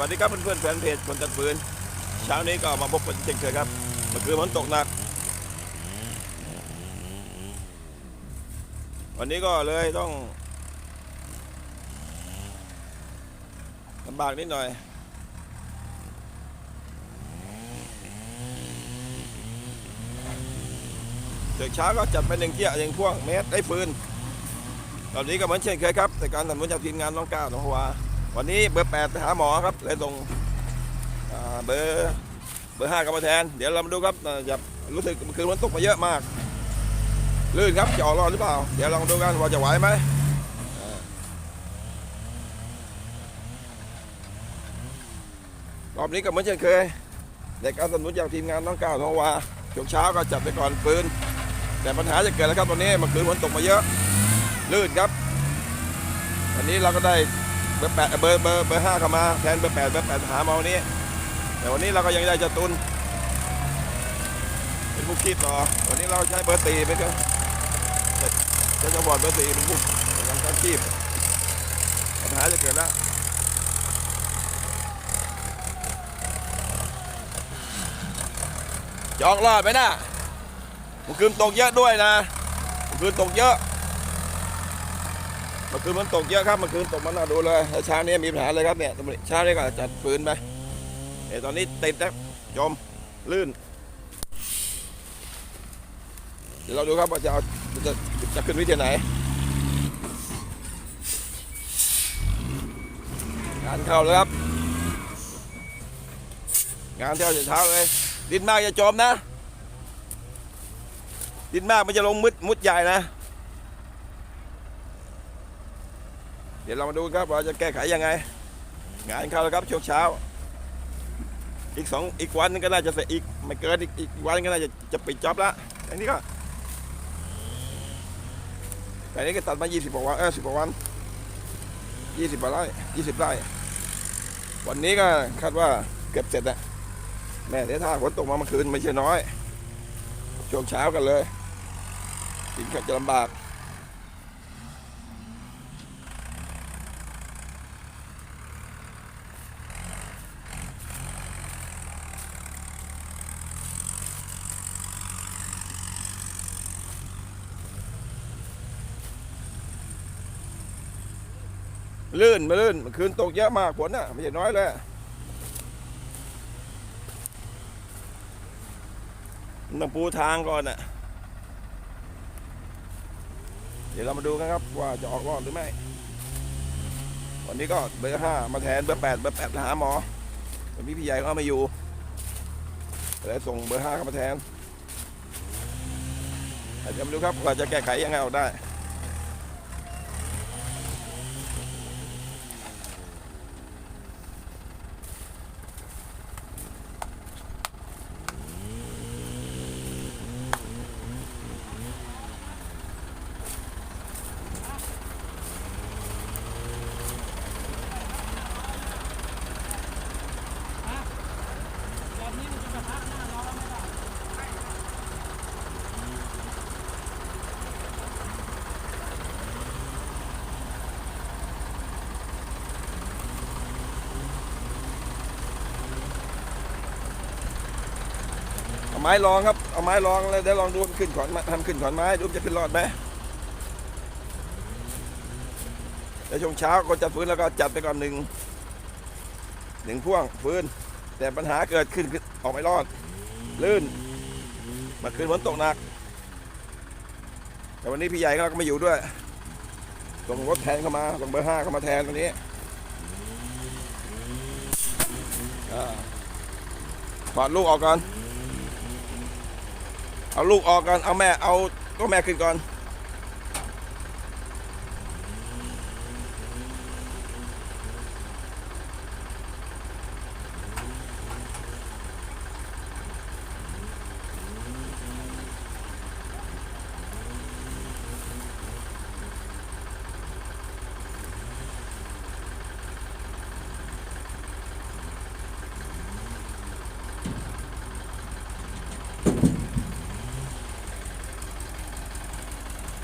วัสดีครับเพื่อนๆแฟนเพจคนตัดฟืน เช้านี้ก็มาพบกันเช่นเคยครับเมื่อคืนฝนตกหนัก วันนี้ก็เลยต้องลำบากนิดหน่อย เด็กช้าก็จัดไปหนึ่งเที่ยวหนึ่งพ่วงเมตรได้ฟืนตอนนี้ก็เหมือนเช่นเคยครับ แต่การทำนุนจากทีมงานน้องก้าวน้องหัวา วันนี้เบอร์แปดไปหาหมอครับเลยส่งเบอร์เบอร์ห้ากลับมาแทน เดี๋ยวเรามาดูครับจะรู้สึกเมื่อคืนมันตกมาเยอะมากลื่นครับจะออกรอดหรือเปล่า เดี๋ยวลองดูกันว่าจะไหวไหมรอบนี้ก็เหมือนเช่นเคยในการสนุนจากทีมงานน้องก้าวน้องวาช่วงเช้าก็จัดไปก่อนปืน แต่ปัญหาจะเกิดแล้วครับตอนนี้มื่อคืนฝนตกมาเยอะ ลื่นครับวันนี้เราก็ได้ เบอร์แปดเบอร์เบอร์เบอร์ห้าเข้ามาแทนเบอร์แปดเบอร์แปดหามาวันนี้ แต่วันนี้เราก็ยังได้จะตุนเป็นผู้คีบต่อวันนี้เราใช้เบอร์สี่เป็นก็ใช้จะบอดเบอร์สี่เป็นผู้ทำการคีบปัญหาจะเกิดแล้วจองรอดไหมนะมือคืนตกเยอะด้วยนะมือคืนตกเยอะ เมื่อคืนมันตกเยอะครับเมื่อคืนตกมันน่าดูเลยแล้วเช้านี้มีปัญหาเลยครับเนี่ยตำรวจเช้านี้ก็จัดปืนไปเอ้ตอนนี้ติดแล้วจมลื่น เดี๋ยวเราดูครับว่าจะเอาจะจะขึ้นวิธีไหน งานเข้าแล้วครับ งานเที่ยวเช้าเลย ดินมากจะจมนะ ดินมากมันจะลงมุดมุดใหญ่นะ ดี๋ยวเรามาดูครับว่าจะแก้ไขยังไง งานเข้าแล้วครับช่วงเช้า อีกสองอีกวันนึงก็น่าจะเสร็จอีกไม่เกินอีกอีกวันนึงก็น่าจะจะปิดจ็อบละอันนี้ก็แต่นี้ก็ตัดมา 20กว่าวันเออ10กว่าวัน20ไร่20ไร่ วันนี้ก็คาดว่าเกือบเสร็จแล้วแม่เดี๋ยวถ้าฝนตกมาเมื่อคืนไม่ใช่น้อย ช่วงเช้ากันเลยถึงขับจะลำบาก ลื่นมาลื่นเมื่อคืนตกเยอะมากฝนอะไม่ใช่น้อยเลยต้องปูทางก่อนอะ เดี๋ยวเรามาดูกันครับว่าจะออกรอดหรือไม่ วันนี้ก็เบอร์ห้ามาแทนเบอร์แปดเบอร์แปดหาหมอวันนี้พี่ใหญ่ก็ไม่อยู่เลยส่งเบอร์ห้าเข้ามาแทนเดี๋ยวมาดูครับว่าจะแก้ไขยังไงออกได้ ม้ลองครับ เอาไม้ลองแล้วเดี๋ยวลองดูขึ้นขอนม้ทำขึ้นขอนไม้ดูจะขึ้นรอดไหมเดี๋ยวช่วงเช้าก็จัดฟื้นแล้วก็จัดไปก่อนหนึ่งหนึ่งพ่วงฟื้น แต่ปัญหาเกิดขึ้นออกไม่รอด ลื่นมาคืนฝนตกหนัก แต่วันนี้พี่ใหญ่ก็ไม่อยู่ด้วยส่งรถแทนเข้ามาส่งเบอร์ห้าเข้ามาแทนวันนี้อ่าถอดลูกออกก่อน เอาลูกออกก่อน เอาแม่ เอาตัวแม่ขึ้นก่อน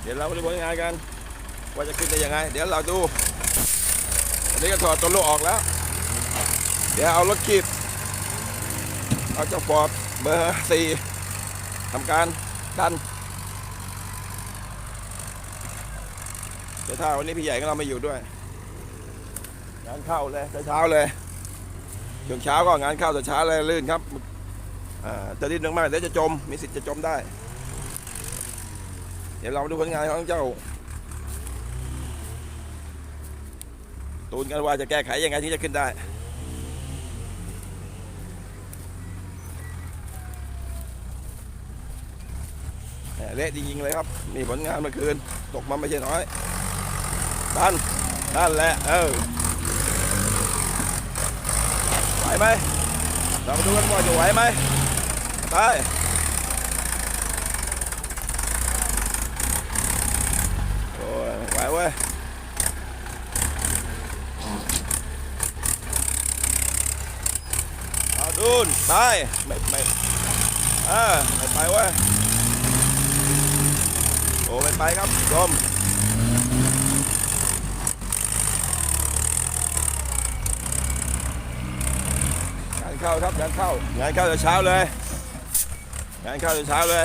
เดี๋ยวเราไปดูผลงานกัน ว่าจะขึ้นได้ยังไง เดี๋ยวเราดูอันนี้ก็ถอดตัวลูกออกแล้ว เดี๋ยวเอารถคีบเอาเจ้าฟอร์ดเบอร์สี่ทำการดันเดี๋ยวถ้าวันนี้พี่ใหญ่ก็เราไม่อยู่ด้วย งานเข้าเลยแต่เช้าเลยช่วงเช้าก็งานเข้าแต่เช้าเลยลื่นครับอ่าจะดิ้นมากเดี๋ยวจะจมมีสิทธิ์จะจมได้ ดี๋ยวเราดูผลงานของเจ้า ตูนกันว่าจะแก้ไขยังไงที่จะขึ้นได้แหม่เละจริงๆเลยครับ มีผลงานเมื่อคืน ตกมาไม่ใช่น้อยดันนั่นแหละ เออไหวไหมเรามาดูกันว่าจะไหวไหมไปโอ้ยไหวเว้ย เอาดู นไป ไม่ไม่เออไม่ไปเว้ยโอ้ไม่ไปครับชมงานเข้าครับงานเข้างานเข้าแต่เช้าเลยงานเข้าแต่เช้าเลย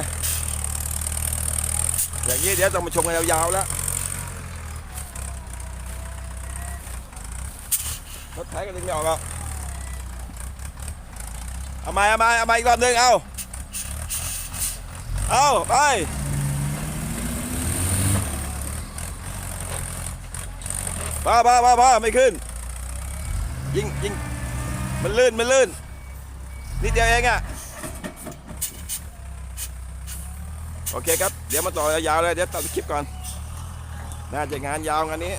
อย่างนี้เดี๋ยวต้องมาชมกันยาวๆแล้วรถไถก็ดึงไม่ออกหรอก เอามาเอามาเอามาอีกรอบหนึ่งเอาเอาไปป้าป้าป้าป้าไม่ขึ้น ยิงยิงมันลื่นมันลื่นนิดเดียวเองอะโอเคครับ เดี๋ยวมาต่อยาวเลย เดี๋ยวตัดคลิปก่อน น่าจะงานยาวงานนี้